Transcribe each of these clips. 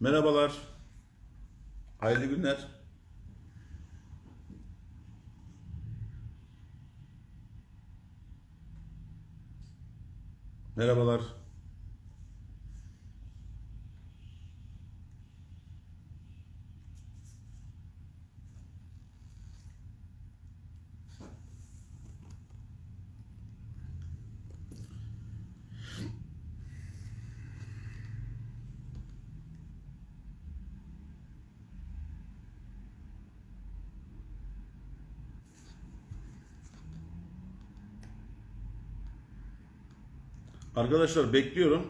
Merhabalar. Hayırlı günler. Merhabalar. Arkadaşlar bekliyorum.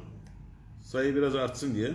Sayı biraz artsın diye.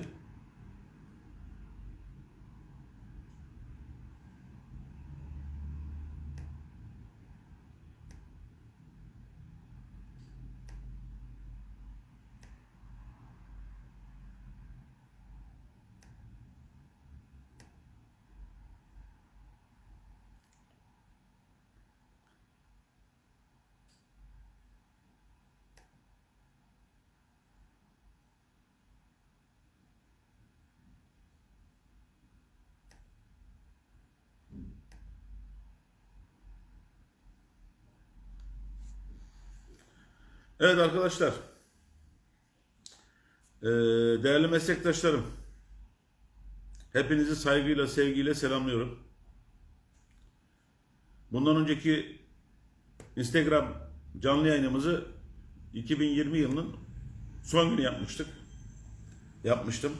Evet arkadaşlar. Ee, değerli meslektaşlarım. Hepinizi saygıyla, sevgiyle selamlıyorum. Bundan önceki Instagram canlı yayınımızı 2020 yılının son günü yapmıştık. Yapmıştım.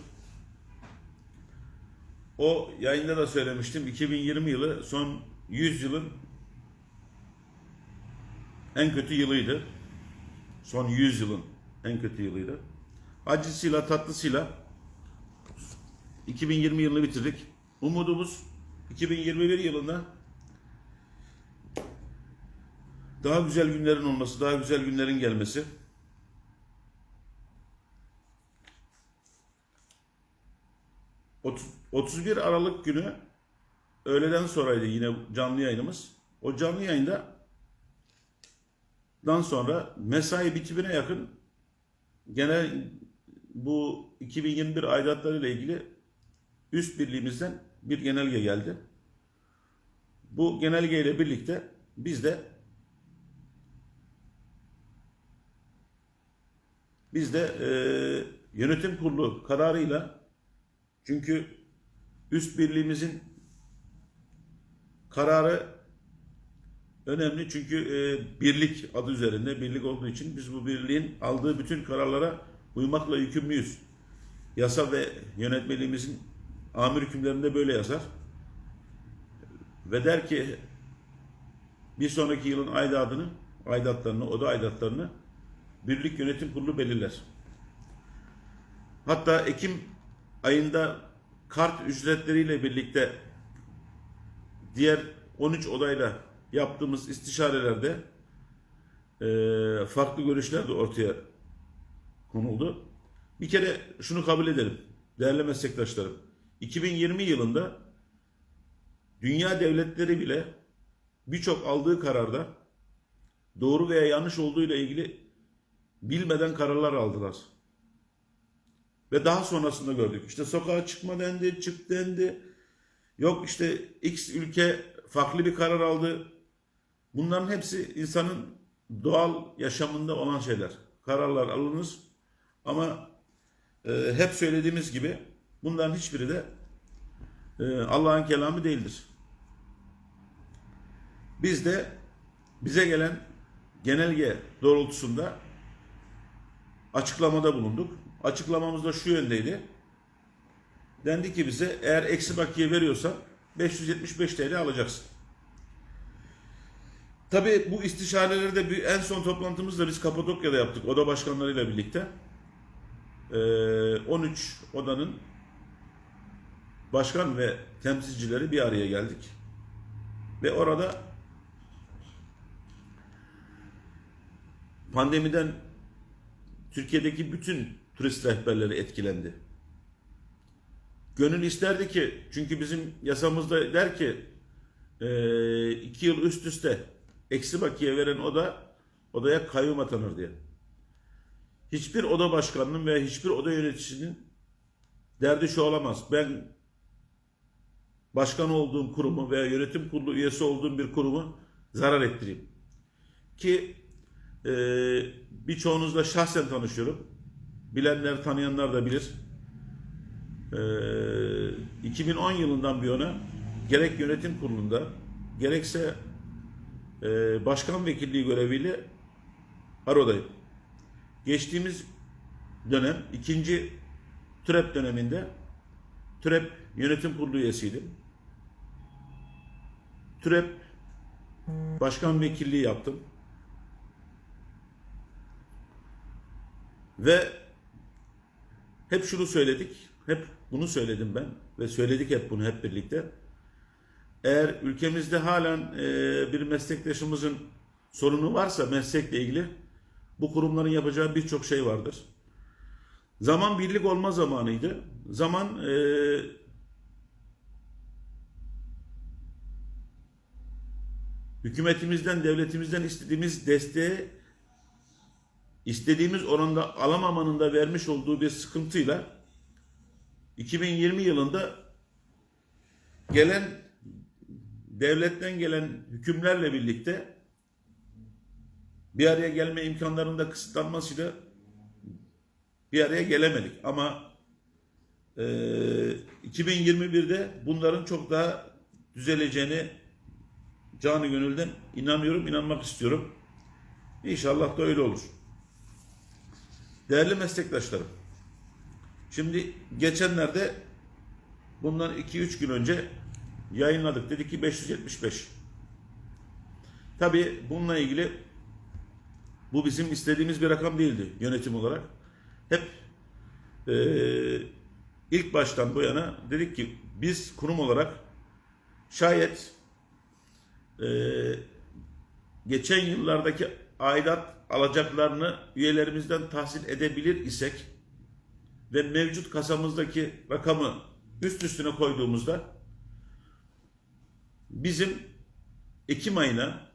O yayında da söylemiştim. 2020 yılı son 100 yılın en kötü yılıydı. Son 100 yılın en kötü yılıydı. Acısıyla tatlısıyla 2020 yılını bitirdik. Umudumuz 2021 yılında daha güzel günlerin olması, daha güzel günlerin gelmesi. Otuz- 31 Aralık günü öğleden sonraydı yine canlı yayınımız. O canlı yayında Dan sonra mesai bitimine yakın genel bu 2021 aidatları ile ilgili üst birliğimizden bir genelge geldi. Bu genelge ile birlikte biz de biz de e, yönetim kurulu kararıyla çünkü üst birliğimizin kararı önemli çünkü e, birlik adı üzerinde birlik olduğu için biz bu birliğin aldığı bütün kararlara uymakla yükümlüyüz. Yasa ve yönetmeliğimizin amir hükümlerinde böyle yazar. Ve der ki bir sonraki yılın aidatını, aidatlarını, oda aidatlarını birlik yönetim kurulu belirler. Hatta Ekim ayında kart ücretleriyle birlikte diğer 13 odayla yaptığımız istişarelerde eee, farklı görüşler de ortaya konuldu. Bir kere şunu kabul edelim değerli meslektaşlarım. 2020 yılında dünya devletleri bile birçok aldığı kararda doğru veya yanlış olduğu ile ilgili bilmeden kararlar aldılar. Ve daha sonrasında gördük. İşte sokağa çıkma dendi, çık dendi. Yok işte X ülke farklı bir karar aldı. Bunların hepsi insanın doğal yaşamında olan şeyler. Kararlar alınır ama e, hep söylediğimiz gibi bunların hiçbiri de e, Allah'ın kelamı değildir. Biz de bize gelen genelge doğrultusunda açıklamada bulunduk. Açıklamamız da şu yöndeydi. Dendi ki bize eğer eksi bakiye veriyorsan 575 TL alacaksın. Tabii bu istişareleri de bir, en son toplantımızda biz Kapadokya'da yaptık oda başkanlarıyla birlikte. Ee, 13 odanın başkan ve temsilcileri bir araya geldik. Ve orada pandemiden Türkiye'deki bütün turist rehberleri etkilendi. Gönül isterdi ki çünkü bizim yasamızda der ki e, iki yıl üst üste eksi bakiye veren oda odaya kayyum atanır diye. Hiçbir oda başkanının veya hiçbir oda yöneticisinin derdi şu olamaz. Ben başkan olduğum kurumu veya yönetim kurulu üyesi olduğum bir kurumu zarar ettireyim. Ki e, birçoğunuzla şahsen tanışıyorum. Bilenler, tanıyanlar da bilir. E, 2010 yılından bu yana gerek yönetim kurulunda gerekse e, başkan vekilliği göreviyle Aro'dayım. Geçtiğimiz dönem ikinci TÜREP döneminde TÜREP yönetim kurulu üyesiydim. TÜREP başkan vekilliği yaptım. Ve hep şunu söyledik, hep bunu söyledim ben ve söyledik hep bunu hep birlikte. Eğer ülkemizde halen e, bir meslektaşımızın sorunu varsa meslekle ilgili bu kurumların yapacağı birçok şey vardır. Zaman birlik olma zamanıydı. Zaman e, hükümetimizden, devletimizden istediğimiz desteği istediğimiz oranda alamamanın da vermiş olduğu bir sıkıntıyla 2020 yılında gelen devletten gelen hükümlerle birlikte bir araya gelme imkanlarının da kısıtlanmasıyla bir araya gelemedik. Ama e, 2021'de bunların çok daha düzeleceğini canı gönülden inanıyorum, inanmak istiyorum. İnşallah da öyle olur. Değerli meslektaşlarım, şimdi geçenlerde bundan 2-3 gün önce yayınladık. Dedik ki 575. Tabii bununla ilgili bu bizim istediğimiz bir rakam değildi yönetim olarak. Hep e, ilk baştan bu yana dedik ki biz kurum olarak şayet e, geçen yıllardaki aidat alacaklarını üyelerimizden tahsil edebilir isek ve mevcut kasamızdaki rakamı üst üstüne koyduğumuzda bizim Ekim ayına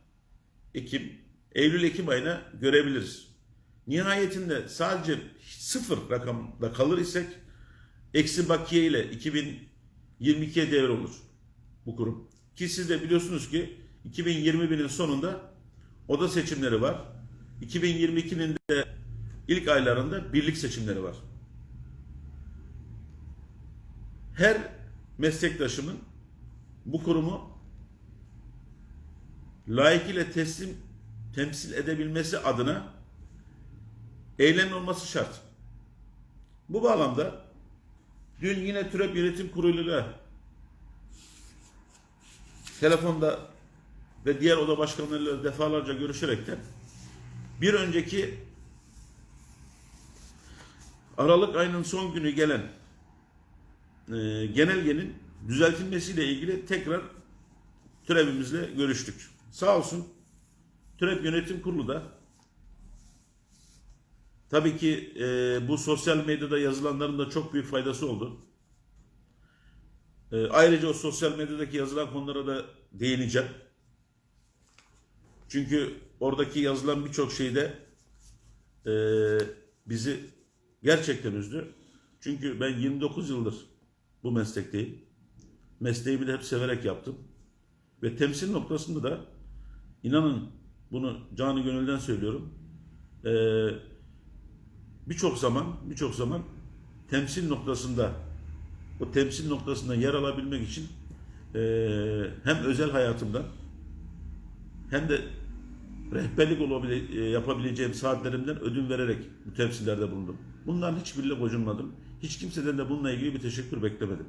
Ekim, Eylül-Ekim ayına görebiliriz. Nihayetinde sadece sıfır rakamda kalır isek eksi bakiye ile 2022'ye devre olur bu kurum. Ki siz de biliyorsunuz ki 2021'in sonunda oda seçimleri var. 2022'nin de ilk aylarında birlik seçimleri var. Her meslektaşımın bu kurumu layıkıyla teslim temsil edebilmesi adına eylem olması şart. Bu bağlamda dün yine TÜREP Yönetim Kurulu'yla telefonda ve diğer oda başkanlarıyla defalarca görüşerekten bir önceki Aralık ayının son günü gelen e, genelgenin düzeltilmesiyle ilgili tekrar TÜREP'imizle görüştük. Sağ olsun TÜREP Yönetim Kurulu da tabii ki e, bu sosyal medyada yazılanların da çok büyük faydası oldu. E, ayrıca o sosyal medyadaki yazılan konulara da değineceğim. Çünkü oradaki yazılan birçok şeyde e, bizi gerçekten üzdü. Çünkü ben 29 yıldır bu meslekteyim. Mesleğimi de hep severek yaptım. Ve temsil noktasında da inanın bunu canı gönülden söylüyorum. E, birçok zaman birçok zaman temsil noktasında o temsil noktasında yer alabilmek için e, hem özel hayatımdan hem de rehberlik olabile, yapabileceğim saatlerimden ödün vererek bu temsillerde bulundum. Bundan hiçbiriyle gocunmadım. Hiç kimseden de bununla ilgili bir teşekkür beklemedim.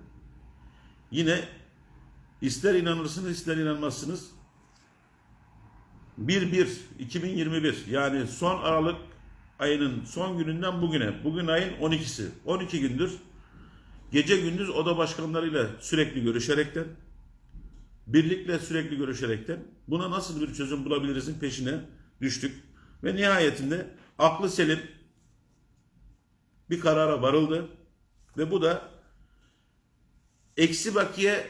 Yine ister inanırsınız ister inanmazsınız 1-1-2021 yani son Aralık ayının son gününden bugüne, bugün ayın 12'si, 12 gündür gece gündüz oda başkanlarıyla sürekli görüşerekten, birlikle sürekli görüşerekten buna nasıl bir çözüm bulabilirizin peşine düştük. Ve nihayetinde aklı selim bir karara varıldı. Ve bu da eksi bakiye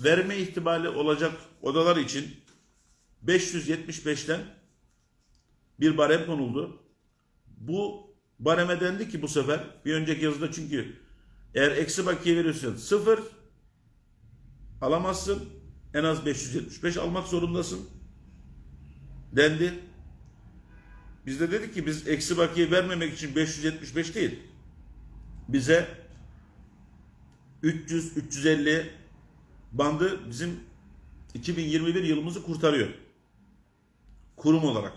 verme ihtimali olacak odalar için 575'ten bir barem konuldu. Bu bareme dendi ki bu sefer bir önceki yazıda çünkü Eğer eksi bakiye veriyorsan sıfır alamazsın. En az 575 almak zorundasın. Dendi. Biz de dedik ki biz eksi bakiye vermemek için 575 değil. Bize 300 350 bandı bizim 2021 yılımızı kurtarıyor. Kurum olarak.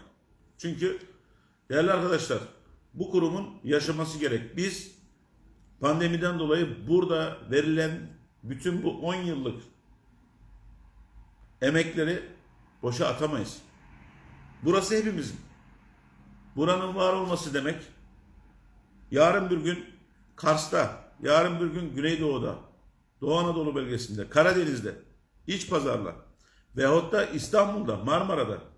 Çünkü değerli arkadaşlar bu kurumun yaşaması gerek. Biz pandemiden dolayı burada verilen bütün bu 10 yıllık emekleri boşa atamayız. Burası hepimizin. Buranın var olması demek yarın bir gün Kars'ta, yarın bir gün Güneydoğu'da, Doğu Anadolu bölgesinde, Karadeniz'de, iç pazarla veyahut da İstanbul'da, Marmara'da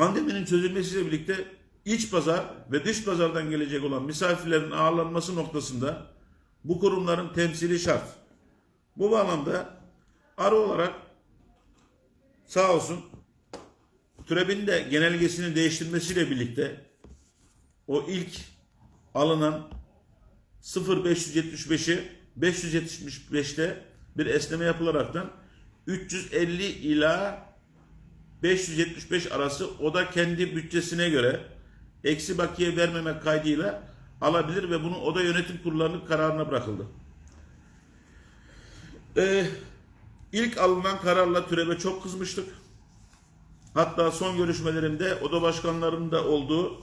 pandeminin çözülmesiyle birlikte iç pazar ve dış pazardan gelecek olan misafirlerin ağırlanması noktasında bu kurumların temsili şart. Bu bağlamda arı olarak sağ olsun TÜREB'in de genelgesini değiştirmesiyle birlikte o ilk alınan 0575'i 575'te bir esneme yapılaraktan 350 ila 575 arası o da kendi bütçesine göre eksi bakiye vermemek kaydıyla alabilir ve bunu oda yönetim kurullarının kararına bırakıldı. Ee, ilk alınan kararla türeve çok kızmıştık. Hatta son görüşmelerimde oda başkanlarının da olduğu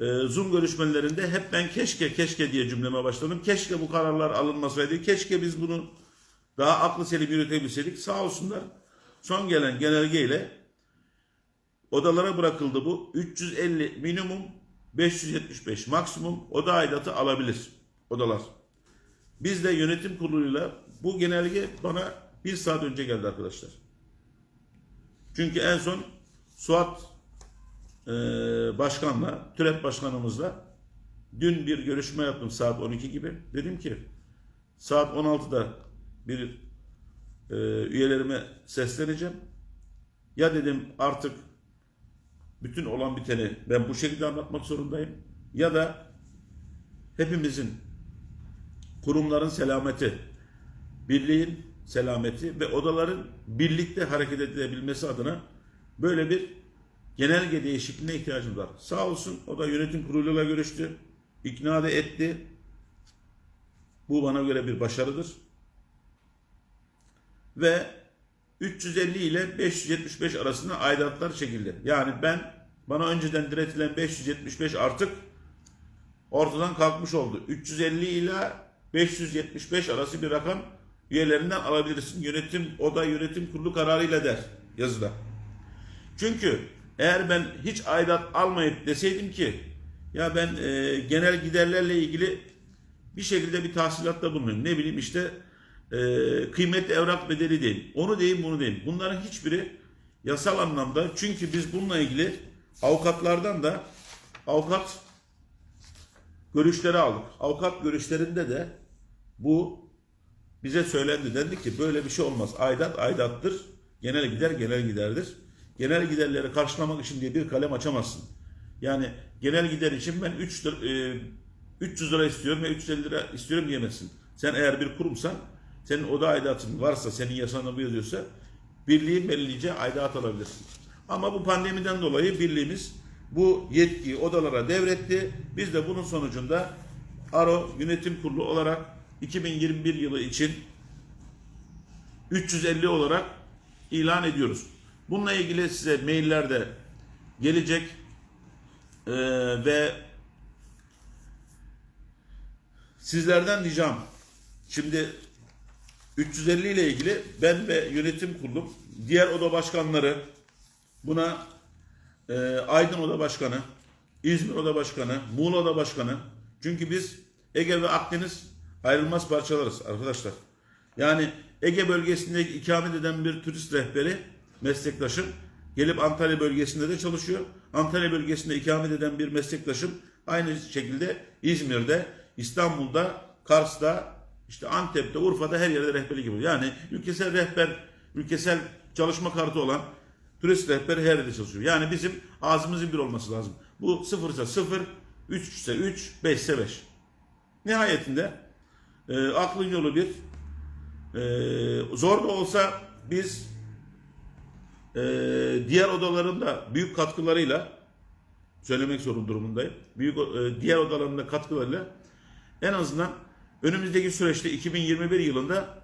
e, Zoom görüşmelerinde hep ben keşke keşke diye cümleme başladım. Keşke bu kararlar alınmasaydı. Keşke biz bunu daha aklı selim yürütebilseydik. Sağ olsunlar. Son gelen genelgeyle odalara bırakıldı bu. 350 minimum 575 maksimum oda aidatı alabilir odalar. Biz de yönetim kuruluyla bu genelge bana bir saat önce geldi arkadaşlar. Çünkü en son Suat e, Başkan'la, TÜREP Başkanımızla dün bir görüşme yaptım saat 12 gibi. Dedim ki saat 16'da bir e, üyelerime sesleneceğim. Ya dedim artık bütün olan biteni ben bu şekilde anlatmak zorundayım. Ya da hepimizin kurumların selameti, birliğin selameti ve odaların birlikte hareket edebilmesi adına böyle bir genelge değişikliğine ihtiyacımız var. Sağ olsun o da yönetim kuruluyla görüştü. ikna da etti. Bu bana göre bir başarıdır. Ve 350 ile 575 arasında aidatlar çekildi. Yani ben bana önceden diretilen 575 artık ortadan kalkmış oldu. 350 ile 575 arası bir rakam üyelerinden alabilirsin. Yönetim oda yönetim kurulu kararıyla der yazıda. Çünkü eğer ben hiç aidat almayıp deseydim ki ya ben e, genel giderlerle ilgili bir şekilde bir tahsilatta bulunayım. Ne bileyim işte e, kıymetli evrak bedeli değil. Onu değil bunu değil. Bunların hiçbiri yasal anlamda çünkü biz bununla ilgili avukatlardan da avukat görüşleri aldık. Avukat görüşlerinde de bu bize söylendi. Dendi ki böyle bir şey olmaz. Aidat aidattır. Genel gider genel giderdir. Genel giderleri karşılamak için diye bir kalem açamazsın. Yani genel gider için ben 3 lira, e, 300 lira istiyorum ve 350 lira istiyorum diyemezsin. Sen eğer bir kurumsan senin oda aidatın varsa senin yasanda bu yazıyorsa birliğin belirleyeceği aidat alabilirsin. Ama bu pandemiden dolayı birliğimiz bu yetkiyi odalara devretti. Biz de bunun sonucunda ARO Yönetim Kurulu olarak 2021 yılı için 350 olarak ilan ediyoruz. Bununla ilgili size mailler de gelecek Ee, ve sizlerden ricam şimdi 350 ile ilgili ben ve yönetim kurulum diğer oda başkanları buna e, Aydın Oda Başkanı, İzmir Oda Başkanı, Muğla Oda Başkanı. Çünkü biz Ege ve Akdeniz ayrılmaz parçalarız arkadaşlar. Yani Ege bölgesinde ikamet eden bir turist rehberi meslektaşım gelip Antalya bölgesinde de çalışıyor. Antalya bölgesinde ikamet eden bir meslektaşım aynı şekilde İzmir'de, İstanbul'da, Kars'ta, işte Antep'te, Urfa'da her yerde rehberlik yapıyor. Yani ülkesel rehber, ülkesel çalışma kartı olan turist rehber her yerde çalışıyor. Yani bizim ağzımızın bir olması lazım. Bu sıfır ise sıfır, üç ise üç, beş ise beş. Nihayetinde e, aklın yolu bir. E, zor da olsa biz e, diğer odalarında büyük katkılarıyla söylemek zorun durumundayım. Büyük e, diğer odalarında katkılarıyla en azından önümüzdeki süreçte 2021 yılında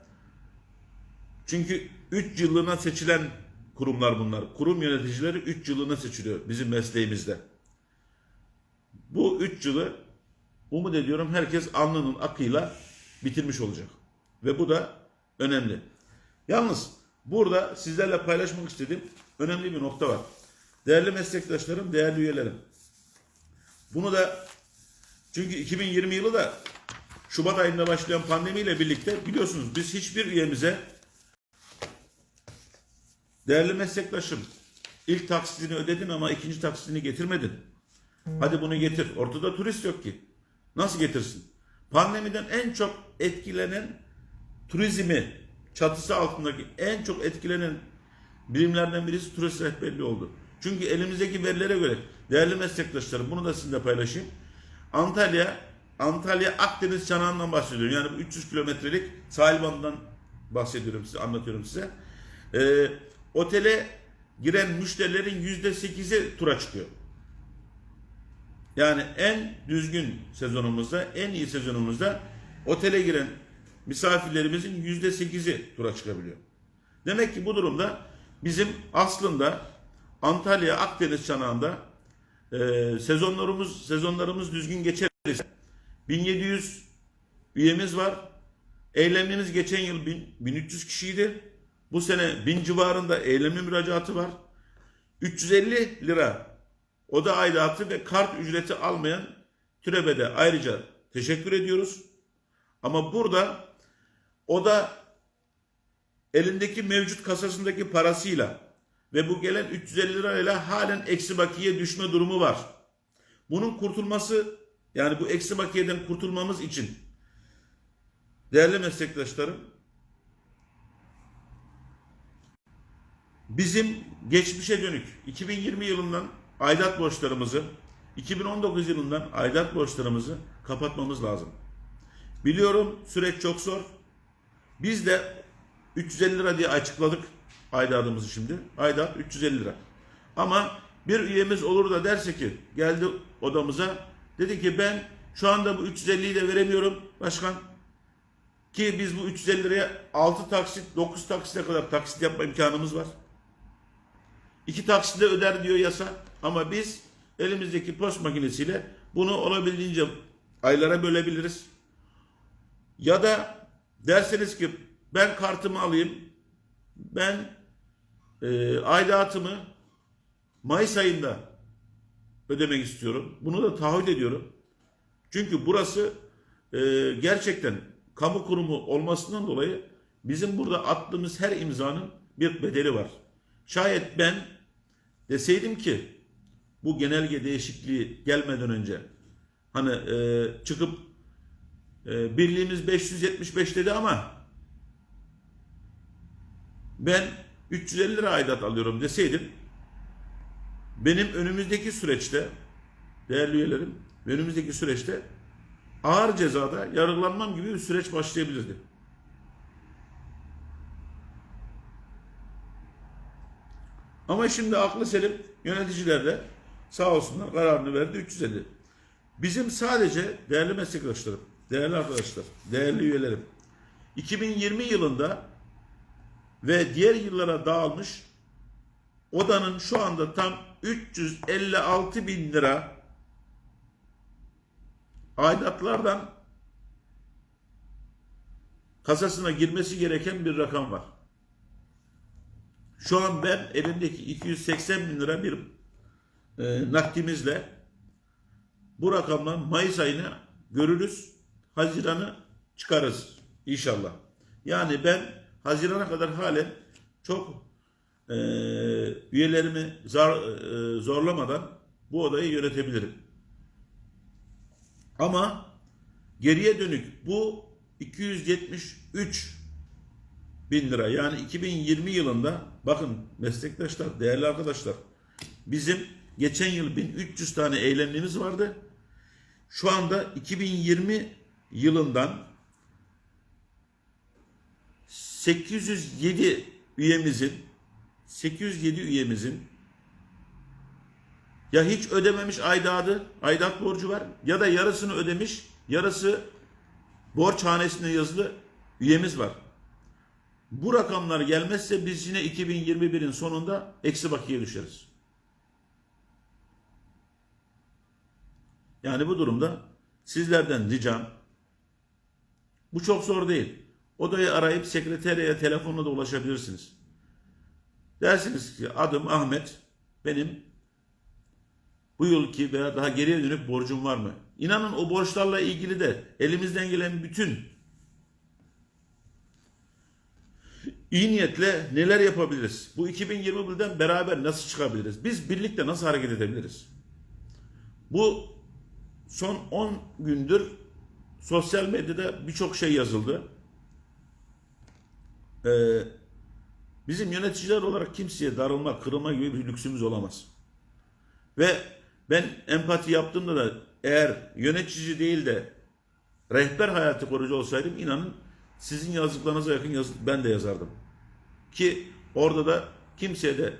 çünkü 3 yıllığına seçilen kurumlar bunlar. Kurum yöneticileri 3 yıllığına seçiliyor bizim mesleğimizde. Bu 3 yılı umut ediyorum herkes alnının akıyla bitirmiş olacak. Ve bu da önemli. Yalnız burada sizlerle paylaşmak istediğim önemli bir nokta var. Değerli meslektaşlarım, değerli üyelerim. Bunu da çünkü 2020 yılı da Şubat ayında başlayan pandemiyle birlikte biliyorsunuz biz hiçbir üyemize değerli meslektaşım ilk taksitini ödedin ama ikinci taksitini getirmedin. Hadi bunu getir. Ortada turist yok ki. Nasıl getirsin? Pandemiden en çok etkilenen turizmi çatısı altındaki en çok etkilenen birimlerden birisi turist rehberliği oldu. Çünkü elimizdeki verilere göre değerli meslektaşlarım bunu da sizinle paylaşayım. Antalya Antalya Akdeniz çanağından bahsediyorum. Yani bu 300 kilometrelik sahil bandından bahsediyorum size, anlatıyorum size. Ee, otele giren müşterilerin yüzde sekizi tura çıkıyor. Yani en düzgün sezonumuzda, en iyi sezonumuzda otele giren misafirlerimizin yüzde sekizi tura çıkabiliyor. Demek ki bu durumda bizim aslında Antalya Akdeniz çanağında e, sezonlarımız sezonlarımız düzgün geçerse 1700 üyemiz var. Eylemimiz geçen yıl 1000, 1300 kişiydi. Bu sene 1000 civarında eylemli müracaatı var. 350 lira oda aidatı ve kart ücreti almayan TÜREB'de ayrıca teşekkür ediyoruz. Ama burada o da elindeki mevcut kasasındaki parasıyla ve bu gelen 350 lirayla halen eksi bakiye düşme durumu var. Bunun kurtulması yani bu eksi bakiyeden kurtulmamız için değerli meslektaşlarım bizim geçmişe dönük 2020 yılından aidat borçlarımızı 2019 yılından aidat borçlarımızı kapatmamız lazım. Biliyorum süreç çok zor. Biz de 350 lira diye açıkladık aidatımızı şimdi. Aidat 350 lira. Ama bir üyemiz olur da derse ki geldi odamıza dedi ki ben şu anda bu 350'yi de veremiyorum başkan. Ki biz bu 350 liraya 6 taksit 9 taksite kadar taksit yapma imkanımız var. İki takside öder diyor yasa. Ama biz elimizdeki post makinesiyle bunu olabildiğince aylara bölebiliriz. Ya da derseniz ki ben kartımı alayım. Ben e, aidatımı Mayıs ayında ödemek istiyorum. Bunu da taahhüt ediyorum. Çünkü burası e, gerçekten kamu kurumu olmasından dolayı bizim burada attığımız her imzanın bir bedeli var. Şayet ben deseydim ki bu genelge değişikliği gelmeden önce hani e, çıkıp e, birliğimiz 575 dedi ama ben 350 lira aidat alıyorum deseydim benim önümüzdeki süreçte değerli üyelerim önümüzdeki süreçte ağır cezada yargılanmam gibi bir süreç başlayabilirdi. Ama şimdi aklı selim yöneticiler de sağ olsunlar kararını verdi 350. Bizim sadece değerli meslektaşlarım, değerli arkadaşlar, değerli üyelerim 2020 yılında ve diğer yıllara dağılmış odanın şu anda tam 356 bin lira aidatlardan kasasına girmesi gereken bir rakam var. Şu an ben elimdeki 280 bin lira bir e, nakdimizle bu rakamdan Mayıs ayını görürüz. Haziran'ı çıkarız inşallah. Yani ben Haziran'a kadar halen çok e, üyelerimi zar, e, zorlamadan bu odayı yönetebilirim. Ama geriye dönük bu 273 bin lira yani 2020 yılında bakın meslektaşlar değerli arkadaşlar bizim geçen yıl 1300 tane eylemliğimiz vardı. Şu anda 2020 yılından 807 üyemizin 807 üyemizin ya hiç ödememiş aidadı, aidat borcu var ya da yarısını ödemiş, yarısı borç hanesine yazılı üyemiz var. Bu rakamlar gelmezse biz yine 2021'in sonunda eksi bakiye düşeriz. Yani bu durumda sizlerden ricam bu çok zor değil. Odayı arayıp sekreteriye telefonla da ulaşabilirsiniz. Dersiniz ki adım Ahmet. Benim bu yılki veya daha geriye dönük borcum var mı? İnanın o borçlarla ilgili de elimizden gelen bütün iyi niyetle neler yapabiliriz? Bu 2021'den beraber nasıl çıkabiliriz? Biz birlikte nasıl hareket edebiliriz? Bu son 10 gündür sosyal medyada birçok şey yazıldı. Ee, bizim yöneticiler olarak kimseye darılma, kırılma gibi bir lüksümüz olamaz. Ve ben empati yaptığımda da eğer yönetici değil de rehber hayatı korucu olsaydım inanın sizin yazdıklarınıza yakın yaz, ben de yazardım. Ki orada da kimseye de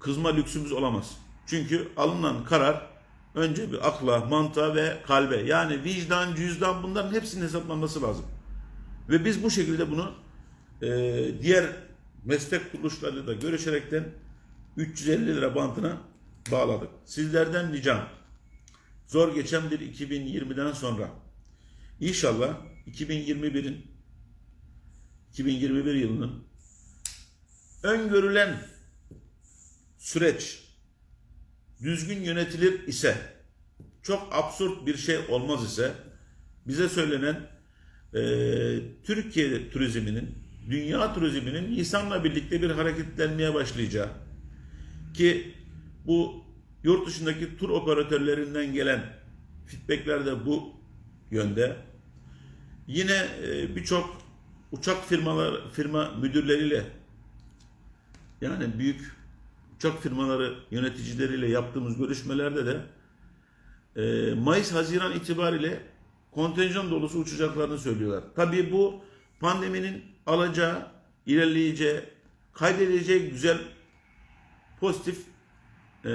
kızma lüksümüz olamaz. Çünkü alınan karar önce bir akla, mantığa ve kalbe yani vicdan, cüzdan bunların hepsinin hesaplanması lazım. Ve biz bu şekilde bunu e, diğer meslek kuruluşlarıyla görüşerekten 350 lira bantına bağladık. Sizlerden ricam zor geçen bir 2020'den sonra inşallah 2021'in 2021 yılının öngörülen süreç düzgün yönetilir ise çok absürt bir şey olmaz ise bize söylenen e, Türkiye turizminin dünya turizminin Nisan'la birlikte bir hareketlenmeye başlayacağı ki bu yurt dışındaki tur operatörlerinden gelen feedbackler de bu yönde. Yine e, birçok uçak firmalar firma müdürleriyle yani büyük uçak firmaları yöneticileriyle yaptığımız görüşmelerde de e, Mayıs-Haziran itibariyle kontenjan dolusu uçacaklarını söylüyorlar. Tabii bu pandeminin alacağı, ilerleyeceği, kaydedeceği güzel pozitif e,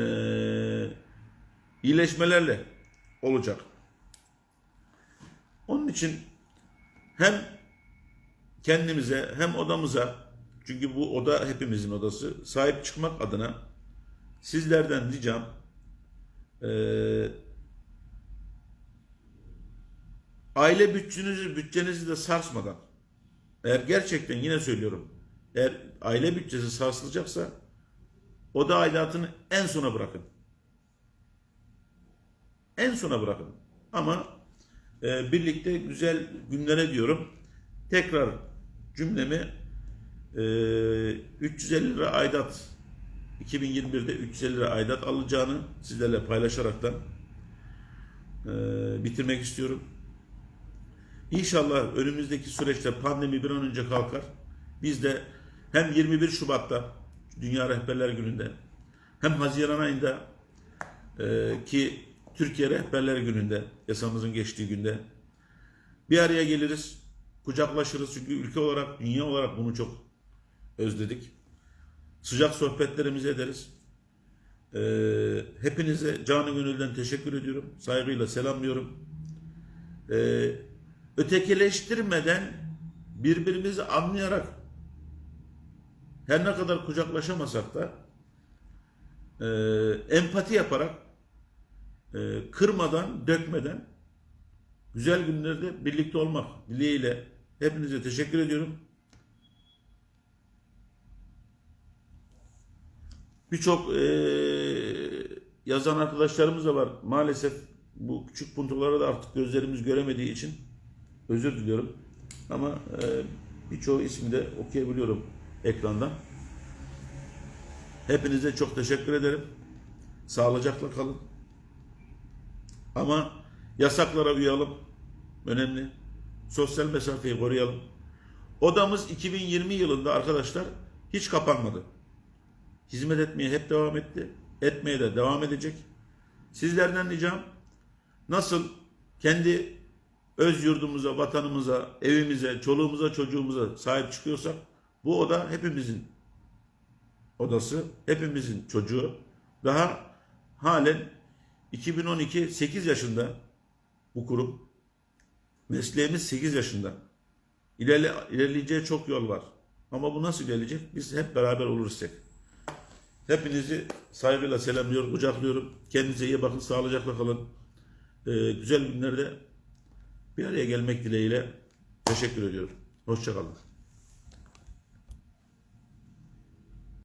iyileşmelerle olacak. Onun için hem kendimize hem odamıza çünkü bu oda hepimizin odası sahip çıkmak adına sizlerden ricam e, aile bütçenizi bütçenizi de sarsmadan eğer gerçekten yine söylüyorum eğer aile bütçesi sarsılacaksa oda aidatını en sona bırakın. En sona bırakın. Ama e, birlikte güzel günlere diyorum. Tekrar cümlemi e, 350 lira aidat 2021'de 350 lira aidat alacağını sizlerle paylaşaraktan e, bitirmek istiyorum. İnşallah önümüzdeki süreçte pandemi bir an önce kalkar. Biz de hem 21 Şubat'ta Dünya Rehberler Günü'nde hem Haziran ayında e, ki Türkiye Rehberler Günü'nde yasamızın geçtiği günde bir araya geliriz, kucaklaşırız çünkü ülke olarak, dünya olarak bunu çok özledik. Sıcak sohbetlerimizi ederiz. E, hepinize canı gönülden teşekkür ediyorum. Saygıyla selamlıyorum. E, ötekileştirmeden birbirimizi anlayarak her ne kadar kucaklaşamasak da e, empati yaparak e, kırmadan, dökmeden güzel günlerde birlikte olmak dileğiyle hepinize teşekkür ediyorum. Birçok e, yazan arkadaşlarımız da var. Maalesef bu küçük puntoları da artık gözlerimiz göremediği için özür diliyorum. Ama e, birçoğu ismi de okuyabiliyorum ekrandan. Hepinize çok teşekkür ederim. Sağlıcakla kalın. Ama yasaklara uyalım. Önemli. Sosyal mesafeyi koruyalım. Odamız 2020 yılında arkadaşlar hiç kapanmadı. Hizmet etmeye hep devam etti. Etmeye de devam edecek. Sizlerden ricam nasıl kendi öz yurdumuza, vatanımıza, evimize, çoluğumuza, çocuğumuza sahip çıkıyorsak bu oda hepimizin odası, hepimizin çocuğu. Daha halen 2012 8 yaşında bu kurum. Mesleğimiz 8 yaşında. İlerle, ilerleyeceği çok yol var. Ama bu nasıl ilerleyecek? Biz hep beraber olursak. Hepinizi saygıyla selamlıyorum, kucaklıyorum. Kendinize iyi bakın, sağlıcakla kalın. Ee, güzel günlerde bir araya gelmek dileğiyle teşekkür ediyorum. Hoşçakalın.